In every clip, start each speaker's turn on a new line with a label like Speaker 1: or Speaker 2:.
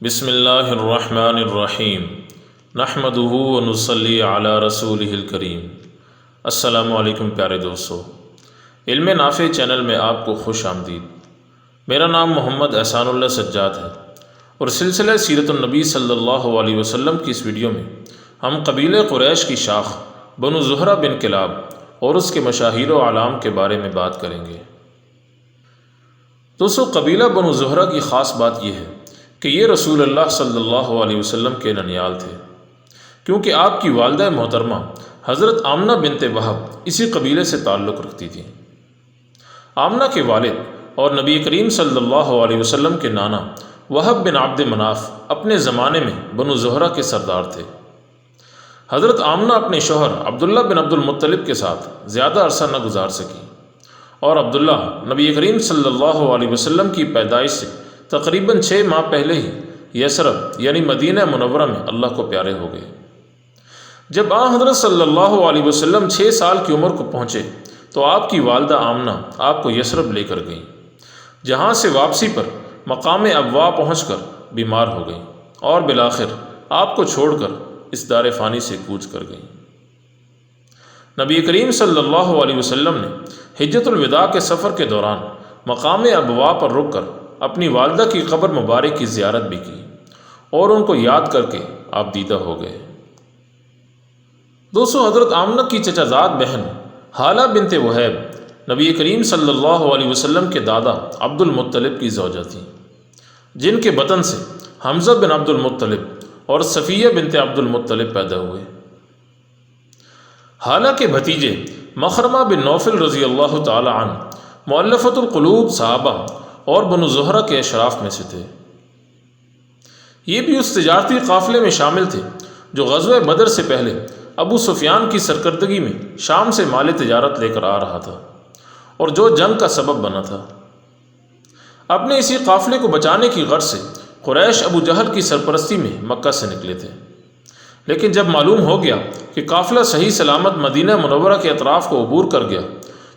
Speaker 1: बसमीम नहमदहू वनसली अला रसूल करीम। असलकम प्यारे दोस्तों। इल्म नाफ़े चैनल में आपको खुश आमदीद। मेरा नाम मोहम्मद एहसानुल्लाह सज्जाद है। और सिलसिला सीरतुलनबी सल्लल्लाहु अलैहि वसल्लम की इस वीडियो में हम कबील क़ुरैश की शाख बनु ज़ुहरा बिन किलाब और उसके मशाहिर आलाम के बारे में बात करेंगे। दोस्तों, कबीला बनु ज़ुहरा की ख़ास बात यह है कि ये रसूल अल्लाह सल्लल्लाहु अलैहि वसल्लम के ननियाल थे। क्योंकि आपकी वालदा मोहतरमा हज़रत आमना बिनत वहब इसी कबीले से ताल्लुक़ रखती थी। आमना के वालिद और नबी करीम सल्लल्लाहु अलैहि वसल्लम के नाना वहब बिन आब्द मनाफ अपने ज़माने में बनु ज़हरा के सरदार थे। हज़रत आमना अपने शोहर अब्दुल्ला बिन अब्दुल मुत्तलिब के साथ ज़्यादा अरसा न गुजार सकी और अब्दुल्ला नबी करीम सल्लल्लाहु अलैहि वसल्लम की पैदाइश से तकरीबन छः माह पहले ही यसरब यानी मदीना मुनवरा में अल्लाह को प्यारे हो गए। जब आ हज़रत सल्लल्लाहु अलैहि वसल्लम छः साल की उम्र को पहुँचे तो आपकी वालदा आमना आपको यसरब लेकर गई, जहाँ से वापसी पर मकाम अबवा पहुँच बीमार हो गई और बिलाखिर आपको छोड़कर इस दार फ़ानी से कूच कर गई। नबी करीम सल्लल्लाहु अलैहि वसल्लम ने हिज्जतुलविदा के सफ़र के दौरान मकाम अबवा पर रुक कर अपनी वालदा की कब्र मुबारक की ज़्यारत भी की और उनको याद करके आप दीदा हो गए। दोस्तों, हज़रत आमना की चचाजाद बहन हाला बिनत वहैब नबी करीम सल्लल्लाहु अलैहि वसल्लम के दादा अब्दुल मुत्तलिब की जौजा थी, जिनके बतन से हमज़ा बिन अब्दुल मुत्तलिब और सफ़िया बिनत अब्दुल मुत्तलिब पैदा हुए। हाला के भतीजे मखरमा बिन नौफिल रज़ी अल्लाह तन मौलफ़तुल्क़लूब साहबा और बनु जहरा के अशराफ में से थे। ये भी उस तजारती काफ़िले में शामिल थे, जो गजब बदर से पहले अबू सुफियान की सरकर्दगी में शाम से माल तजारत लेकर आ रहा था और जो जंग का सबब बना था। अपने इसी काफ़िले को बचाने की गर्ज से क़ुरैश अबू जहल की सरपरस्ती में मक्का से निकले थे। लेकिन जब मालूम हो गया कि काफ़िला सही सलामत मदीना मनवरा के अतराफ़ को अबूर कर गया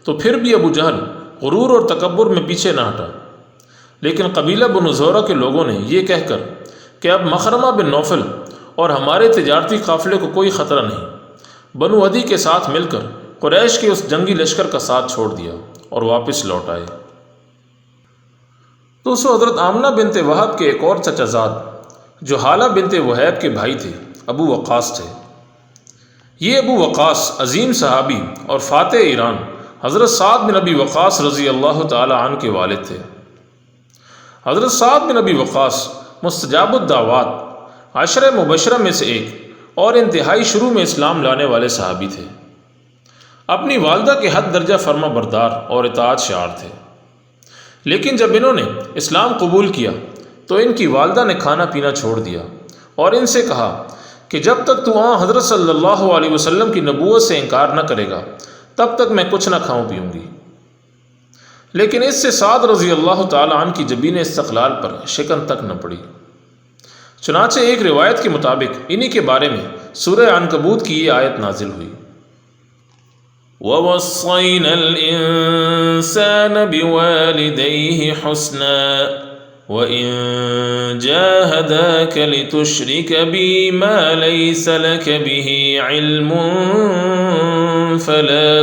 Speaker 1: तो फिर भी अबू जहल गुरूर और तकबर में पीछे न हटा। लेकिन कबीला बन ज़ोरा के लोगों ने यह कहकर कि अब मखरमा बिन नौफल और हमारे तजारती काफ़िले को कोई ख़तरा नहीं। बनु अदी के साथ मिलकर क़ुरैश के उस जंगी लश्कर का साथ छोड़ दिया और वापस लौट आए। तो उस हज़रत आमना बिनत वहाब के एक और चचाजाद जो हाला बिनत वहैब के भाई थे, अबू वक़ास थे। ये अबू वक़ास अजीम सहाबी और फ़ातह ईरान हज़रत साद बिन अबी वक़ास रज़ी अल्लाह तन के वालिद थे। हज़रत साद बिन अबी वक़ास मुस्तजाबुद्दावात आशर मुबशरा में से एक और इंतहाई शुरू में इस्लाम लाने वाले सहाबी थे। अपनी वालदा के हद दर्जा फर्मा बरदार और इतात शार थे। लेकिन जब इन्होंने इस्लाम कबूल किया तो इनकी वालदा ने खाना पीना छोड़ दिया और इनसे कहा कि जब तक तू वहाँ हज़रत सल्लल्लाहु अलैहि वसल्लम की नबूत से इनकार न करेगा, तब तक मैं कुछ ना खाऊं पीऊँगी। लेकिन इससे साद रज़ी अल्लाह तन की जबीन इस्तलाल पर शिकन तक न पड़ी। चुनाचे एक रिवायत के मुताबिक इन्हीं के बारे में सूर्य अनकबूत की ये आयत नाजिल हुई।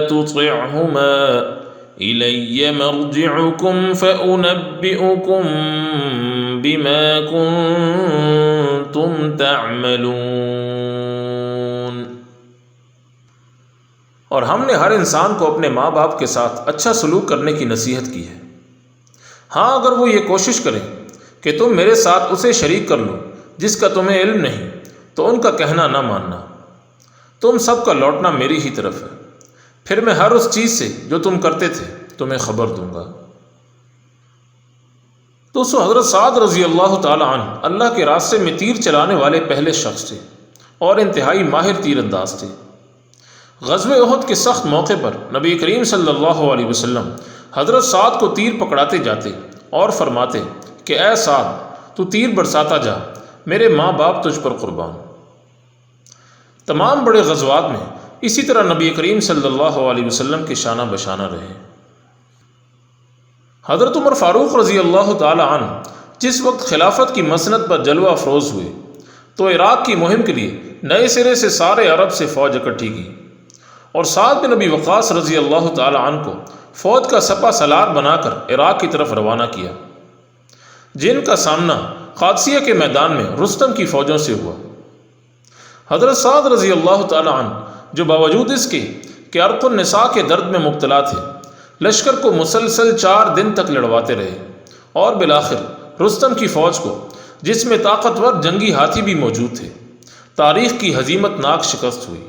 Speaker 2: तुतिअहुमा इलैय मरजिउकुम फउनब्बिउकुम बिमा कुंतुम तअमलून
Speaker 1: और हमने हर इंसान को अपने माँ बाप के साथ अच्छा सलूक करने की नसीहत की है हाँ अगर वो ये कोशिश करें कि तुम मेरे साथ उसे शरीक कर लो जिसका तुम्हें इल्म नहीं तो उनका कहना ना मानना तुम सबका लौटना मेरी ही तरफ़ है फिर मैं हर उस चीज़ से जो तुम करते थे तुम्हें खबर दूँगा। तो सो हज़रत साद रज़ी अल्लाह तन अल्लाह के रास्ते में तीर चलाने वाले पहले शख्स थे और इंतहाई माहिर तीर अंदाज थे। गजब अहद के सख्त मौके पर नबी करीम सल्लल्लाहु अलैहि वसल्लम हज़रत साद को तीर पकड़ाते जाते और फरमाते कि, ए साद, तू तीर बरसाता जा, मेरे माँ बाप तुझ पर कुर्बान। तमाम बड़े गजवात में इसी तरह नबी करीम सल्लल्लाहु अलैहि वसल्लम के शाना बशाना रहे। हज़रत उमर फ़ारूक रज़ी अल्लाह तन जिस वक्त खिलाफत की मसनत पर जलवा अफरोज़ हुए तो इराक़ की मुहिम के लिए नए सिरे से सारे अरब से फ़ौज इकट्ठी की और साद बिन नबी वक़ास रज़ी अल्लाह तन को फ़ौज का सपा सलार बनाकर इराक़ की तरफ़ रवाना किया, जिनका सामना कादसिया के मैदान में रुस्तम की फ़ौजों से हुआ। हज़रत साद रज़ी अल्लाह तन जो बावजूद इसके कि अर्क़ुलनसा के दर्द में मुबतला थे, लश्कर को मुसलसल चार दिन तक लड़वाते रहे और बिलाखिर रुस्तम की फ़ौज को, जिसमें ताकतवर जंगी हाथी भी मौजूद थे, तारीख की हजीमत नाक शिकस्त हुई।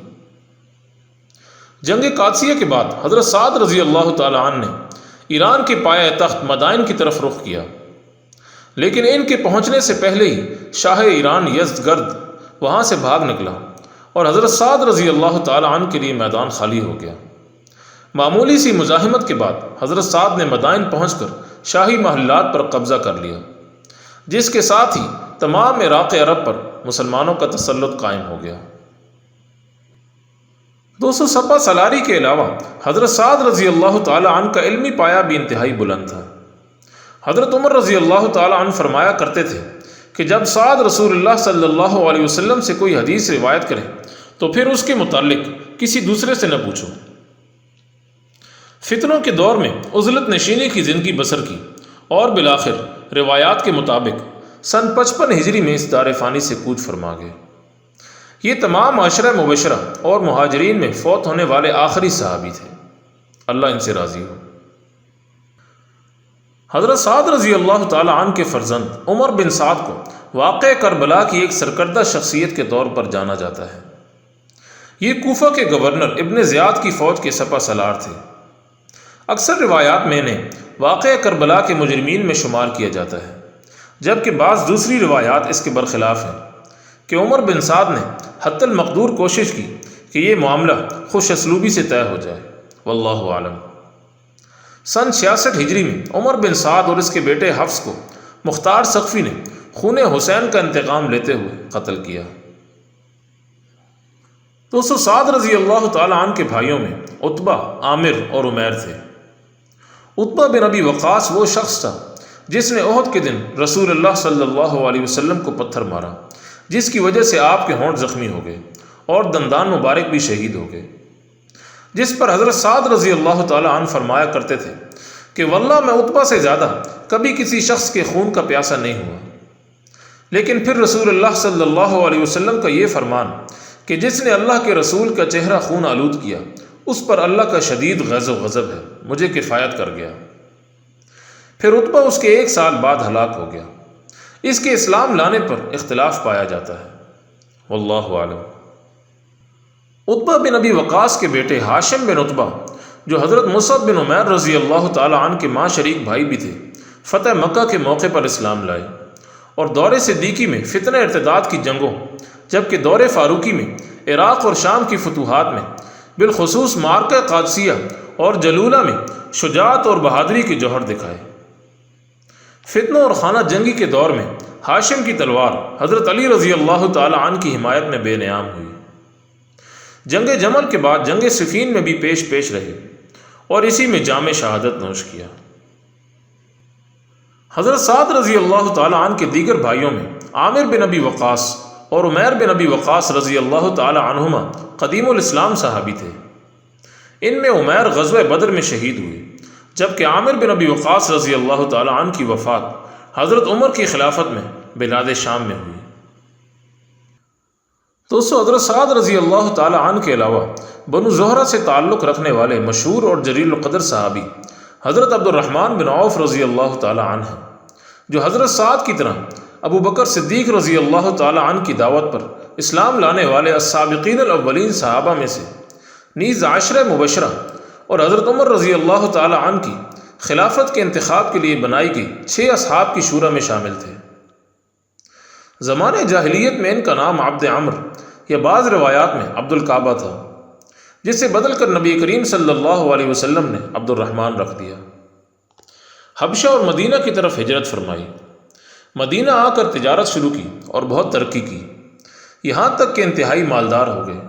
Speaker 1: जंग कादसिया के बाद हज़रत साद रज़ी अल्लाह तन ने ईरान के पाए तख्त मदाइन की तरफ़ रुख किया। लेकिन इनके पहुँचने से पहले ही शाह ईरान यजदगर्द वहाँ से भाग निकला। और हज़रत साद रज़ी अल्लाह तन के लिए मैदान खाली हो गया। मामूली सी मुजाहिमत के बाद हज़रत साद ने मदाइन पहुँच कर शाही महल्लात पर कब्ज़ा कर लिया, जिसके साथ ही तमाम इराक़ अरब पर मुसलमानों का तसलुत कायम हो गया। दोस्तों सपा सलारी के अलावा हज़रत साद रज़ी अल्लाह तन का इल्मी पाया भी इंतहाई बुलंद था। हज़रत उमर रज़ी अल्लाह तन फरमाया करते थे कि जब साद रसूलुल्लाह सल्लल्लाहु अलैहि वसल्लम से कोई हदीस रिवायत करें तो फिर उसके मुतालिक किसी दूसरे से न पूछो। फितनों के दौर में उजलत नशीनी की ज़िंदगी बसर की, और बिलाखिर रिवायात के मुताबिक सन पचपन हिजरी में इस दार फ़ानी से कूच फरमा गए। ये तमाम अशर मुबशरा और महाजरीन में फ़ौत होने वाले आखिरी सहाबी थे। अल्लाह इनसे राज़ी हो। हज़रत साद रज़ी अल्लाह तन के फ़र्जंद, उमर बिन साद को वाक़ करबला की एक सरकर्दा शख्सियत के तौर पर जाना जाता है। ये कोफा के गवर्नर इब्न ज़ियाद की फ़ौज के सपा सलार थे। अक्सर रिवायात में इन्हें वाक़ करबला के मुजरमीन में शुमार किया जाता है, जबकि बाज़ दूसरी रिवायात इसके बरखिलाफ़ हैं कि उमर बिन साद ने हत्तल मकदूर कोशिश की कि ये मामला खुश असलूबी से तय हो जाए। वल्लाह आलम। सन छियासठ हिजरी में उमर बिन साद और इसके बेटे हफ्स को मुख्तार सख्फ़ी ने खून हुसैन का इंतकाम लेते हुए कत्ल किया। दोस्तों, साद रज़ी अल्लाह तन के भाइयों में उतबा, आमिर और उमैर थे। उतबा बिन अबी वक़ास वो शख्स था जिसने अहद के दिन रसूल अल्लाह सल्लल्लाहु अलैहि वसल्लम को पत्थर मारा, जिसकी वजह से आपके होंठ ज़ख्मी हो गए और दंदान मुबारक भी शहीद हो गए। जिस पर हज़रत साद रज़ी अल्लाह तन फरमाया करते थे कि वल्ला मैं उतबा से ज़्यादा कभी किसी शख्स के खून का प्यासा नहीं हुआ। लेकिन फिर रसूल अल्लाह सल्लल्लाहु अलैहि वसल्लम का ये फरमान कि जिसने अल्लाह के रसूल का चेहरा खून आलूद किया, उस पर अल्लाह का शदीद गज़ गज़ब है, मुझे किफ़ायत कर गया। फिर उतबा उसके एक साल बाद हलाक हो गया। इसके इस्लाम लाने पर इख्तलाफ पाया जाता है। वल्लाह उतबा बिन अबी वक़ास के बेटे हाशिम बिन उतबा, जो हज़रत मुसद बिन उमैर रज़ी अल्लाह तन के माँ शरीक भाई भी थे, फ़तेह मक्का के मौके पर इस्लाम लाए। और दौरे सिद्दीकी में फ़ितन इरतदाद की जंगों, जबकि दौरे फ़ारूकी में, इराक़ और शाम की फतूहत में, बिलखसूस मार्का कादसिया और जलूला में शुजात और बहादरी के जौहर दिखाए। फितनों और खाना जंगी के दौर में हाशिम की तलवार हज़रत अली रज़ी अल्लाह तन की हिमायत में बेनियाम हुई। जंग जमल के बाद जंग सफ़ीन में भी पेश पेश रहे और इसी में जाम शहादत नोश किया। हज़रत साद रज़ी अल्लाह तन के दीगर भाइयों में आमिर बिन अबी वक़ास और उमैर बिन अबी वक़ास रज़ी अल्लाह तनुमा कदीमस्लाम साहबी थे। इनमें उमैर गजब बदर में शहीद हुए, जबकि आमिर बिन अबी वक़ास रज़ी अल्लाह तन की वफ़ात हज़रत उमर की खिलाफत में बिलाद शाम में हुई। दोस्तों हज़रत साद रज़ी अल्लाह तन के अलावा बनु जहरा से ताल्लुक़ रखने वाले मशहूर और जरीलक़दर साहबी हज़रत अब्दुलरहमान बिन औफ़ रज़ी अल्लाह तन हैं, जो हज़रत साद की तरह अबू बकर सिद्दीक रज़ी अल्लाह तन की दावत पर इस्लाम लाने वाले सबीन अवलिन साहबा में से नीज़ आशर मुबशरा और हज़रत उमर रज़ी अल्लाह तन की खिलाफत के इंतखब के लिए बनाई गई छः असहाब की शूरा में शामिल थे। ज़माने जाहिलियत में इनका नाम आब्द अमर या बाज़ रवायात में अब्दुल काबा था, जिसे बदल कर नबी करीम सल्लल्लाहु अलैहि ने अब्दुलरहमान रख दिया। हबशा और मदीना की तरफ़ हिजरत फरमाई। मदीना आकर तिजारत शुरू की और बहुत तरक्की की। यहाँ तक कि इंतहाई मालदार हो गए।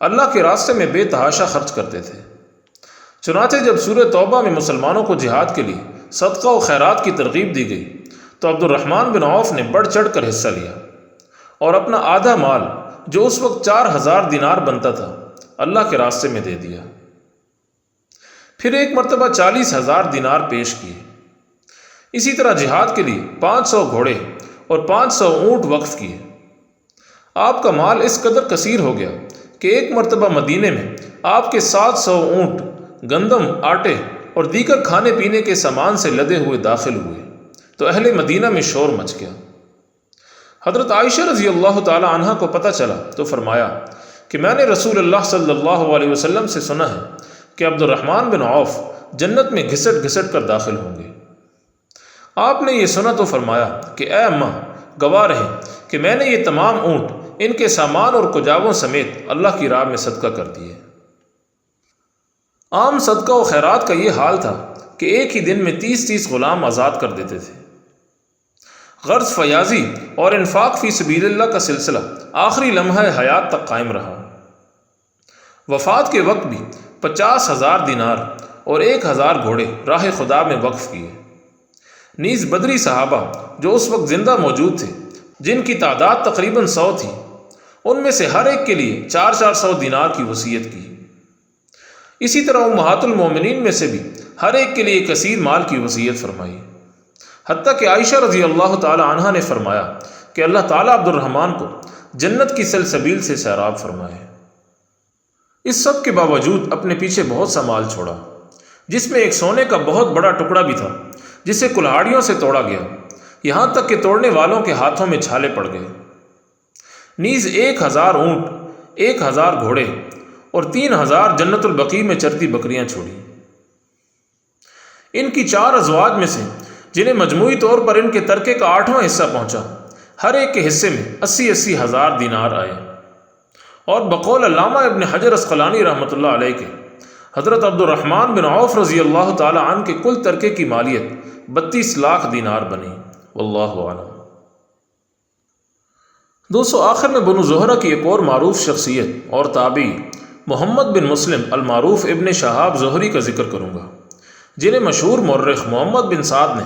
Speaker 1: अल्लाह के रास्ते में बेतहाशा खर्च करते थे। चुनाचे जब सूर्य तौबा में मुसलमानों को जिहाद के लिए सदका व खैरात की तरगीब दी गई तो अब्दुलरहमान बिन औफ ने बढ़ चढ़ कर हिस्सा लिया और अपना आधा माल, जो उस वक्त चार हज़ार दिनार बनता था, अल्लाह के रास्ते में दे दिया। फिर एक मरतबा चालीस हज़ार दिनार पेश किए। इसी तरह जिहाद के लिए पाँच सौ घोड़े और पाँच सौ ऊँट वक्फ किए। आपका माल इस कदर कसीर हो गया कि एक मरतबा मदीने में आपके सात सौ ऊँट, गंदम, आटे और दीगर खाने पीने के सामान से लदे हुए दाखिल हुए। तो अहले मदीना में शोर मच गया। हज़रत आयशा रज़ी अल्लाह तहा को पता चला तो फरमाया कि मैंने रसूल अल्लाह सल्लल्लाहु अलैहि वसल्लम से सुना है कि अब्दुलरहमान बिन औफ जन्नत में घिसट घिसट कर दाखिल होंगे। आपने ये सुना तो फरमाया कि ए अम्मा, गवाह रहे कि मैंने ये तमाम ऊँट, इनके सामान और कुजावों समेत अल्लाह की राह में सदका कर दिए। आम सदका व खैरात का ये हाल था कि एक ही दिन में तीस तीस ग़ुलाम आज़ाद कर देते थे। गर्ज फयाजी और इन्फाक फ़ी सबील्ला का सिलसिला आखिरी लम्हा हयात तक कायम रहा। वफ़ात के वक्त भी पचास हज़ार दिनार और एक हज़ार घोड़े राह खुदा में वक्फ़ किए। नीज़ बदरी सहाबा जो उस वक्त ज़िंदा मौजूद थे, जिनकी तादाद तकरीबन सौ थी, उनमें से हर एक के लिए चार चार सौ दिनार की वसीयत की। इसी तरह महातुलमोमिन में से भी हर एक के लिए कसीर माल की वसीयत फरमाई। हती कि आयशा रज़ी अल्लाह तहा ने फरमाया कि अल्लाह ताला अब्दुलरहमान को जन्नत की सलसबील से सैराब फरमाए। इस सब के बावजूद अपने पीछे बहुत सा माल छोड़ा, जिसमें एक सोने का बहुत बड़ा टुकड़ा भी था, जिसे कुल्हाड़ियों से तोड़ा गया। यहाँ तक कि तोड़ने वालों के हाथों में छाले पड़ गए। नीज एक हज़ार ऊँट, एक हज़ार घोड़े और तीन हज़ार जन्नतुलबकी में चरती बकरियाँ छोड़ी। इनकी चार अजवाज में से जिन्हें मजमू तौर पर इनके तरके का आठवां हिस्सा पहुँचा। हर एक के हिस्से में अस्सी अस्सी हज़ार दिनार आए। और बकौल अल्लामा इबन हजर असकलानी रहमत के, हज़रत अब्दुलरहमान बिन औफ रज़ी अल्लाह तन के कुल तरके की मालियत बत्तीस लाख दिनार बनी। वल्लाम दोस्तों, आखिर में बनु जहरा की एक और मरूफ शख्सियत और ताबी, मोहम्मद बिन मुस्लिम अलमारूफ इबन शहाब जहरी का ज़िक्र करूँगा। जिन्हें मशहूर मर्रख मोहम्मद बिन साद ने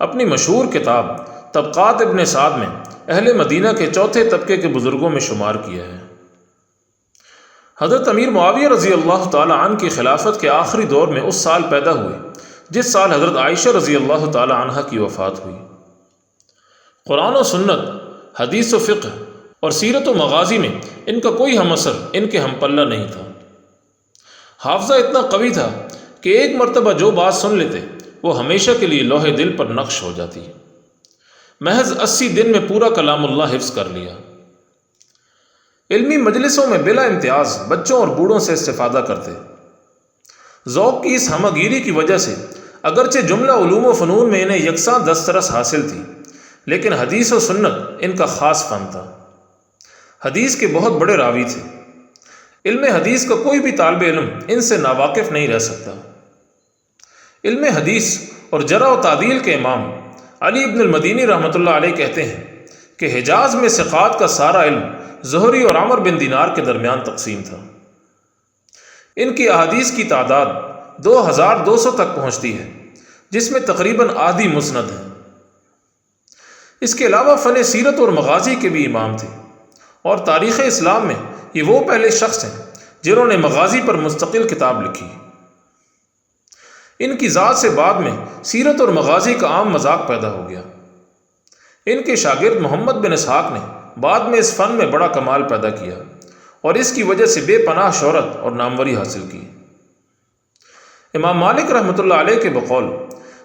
Speaker 1: अपनी मशहूर किताब तबक़ात इबन साद में अहल मदीना के चौथे तबके के बुज़ुर्गों में शुमार किया है। हज़रत अमीर मुआविया रज़ी अल्लाह तन की खिलाफत के आखिरी दौर में उस साल पैदा हुए, जिस साल हज़रत आयशा रज़ी अल्लाह तह की वफ़ात हुई। कुरान और सुन्नत, हदीस व फ़िक्र और सीरत व मगाजी में इनका कोई हम असर, इनके हम पल्ला नहीं था। हाफजा इतना कवि था कि एक मरतबा जो बात सुन लेते, वो हमेशा के लिए लोहे दिल पर नक्श हो जाती महज अस्सी दिन में पूरा कलामुल्ला हिफ्स कर लिया। इल्मी मजलिसों में बिला इम्तियाज़ बच्चों और बूढ़ों से इस्तेफादा करते। ज़ौक की इस हमगिरी की वजह से अगरचे जुमला ूम फ़नून में इन्हें यकसा दस्तरस हासिल थी, लेकिन हदीस व सुन्नत इनका ख़ास फ़न था। हदीस के बहुत बड़े रावी थे। इल्म हदीस का कोई भी तालब इल्म इनसे नावाकिफ़ नहीं रह सकता। इल्म हदीस और जरा तादील के इमाम। अली इब्नमदीनी रहमत कहते हैं कि हिजाज में सिक़ात का सारा इल्म जहरी और आमर बिन दिनार के दरमियान तकसीम था। इनकी अदीस की तादाद दो हज़ार दो सौ तक पहुँचती है, जिसमें तकरीबन आधी मुस्ंद हैं। इसके अलावा फ़न सीरत और मगाजी के भी इमाम थे और तारीख़ इस्लाम में ये वो पहले शख्स हैं जिन्होंने मगाजी पर मुस्तकिल किताब लिखी। इनकी ज़ात से बाद में सीरत और मगाजी का आम मज़ाक पैदा हो गया। इनके शागिर्द मोहम्मद बिन इसहाक ने बाद में इस फ़न में बड़ा कमाल पैदा किया और इसकी वजह से बेपनाह शहरत और नामवरी हासिल की। इमाम मालिक रहमत के बकौल,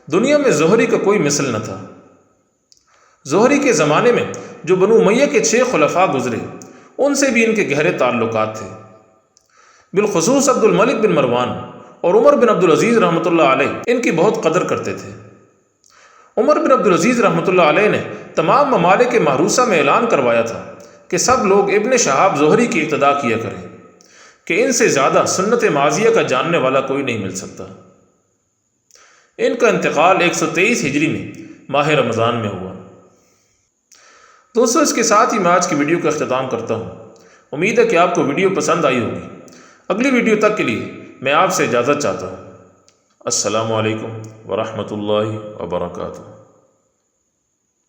Speaker 1: दुनिया में जहरी का कोई मिसल न था। जहरी के ज़माने में जो बनु मैया के छः खलफा गुजरे, उनसे भी इनके गहरे ताल्लुक थे। बिलखसूस अब्दुल मलिक बिन मरवान और उमर बिन अब्दुल अज़ीज़ रहमत इनकी बहुत कदर करते थे। उमर बिन अब्दुल अज़ीज़ रहमत ने तमाम ममालिक के मारूसा में ऐलान करवाया था कि सब लोग इबन शहाब जहरी की इब्तदा किया करें, कि इनसे ज़्यादा सुन्नत माजिया का जानने वाला कोई नहीं मिल सकता। इनका इंतकाल एक सौ तेईस हिजरी में, माह रमज़ान में हुआ। दोस्तों, इसके साथ ही मैं आज की वीडियो का अख्ताम करता हूँ। उम्मीद है कि आपको वीडियो पसंद आई होगी। अगली वीडियो तक के लिए मैं आपसे इजाज़त चाहता हूँ। असलकम वरहमल वर्का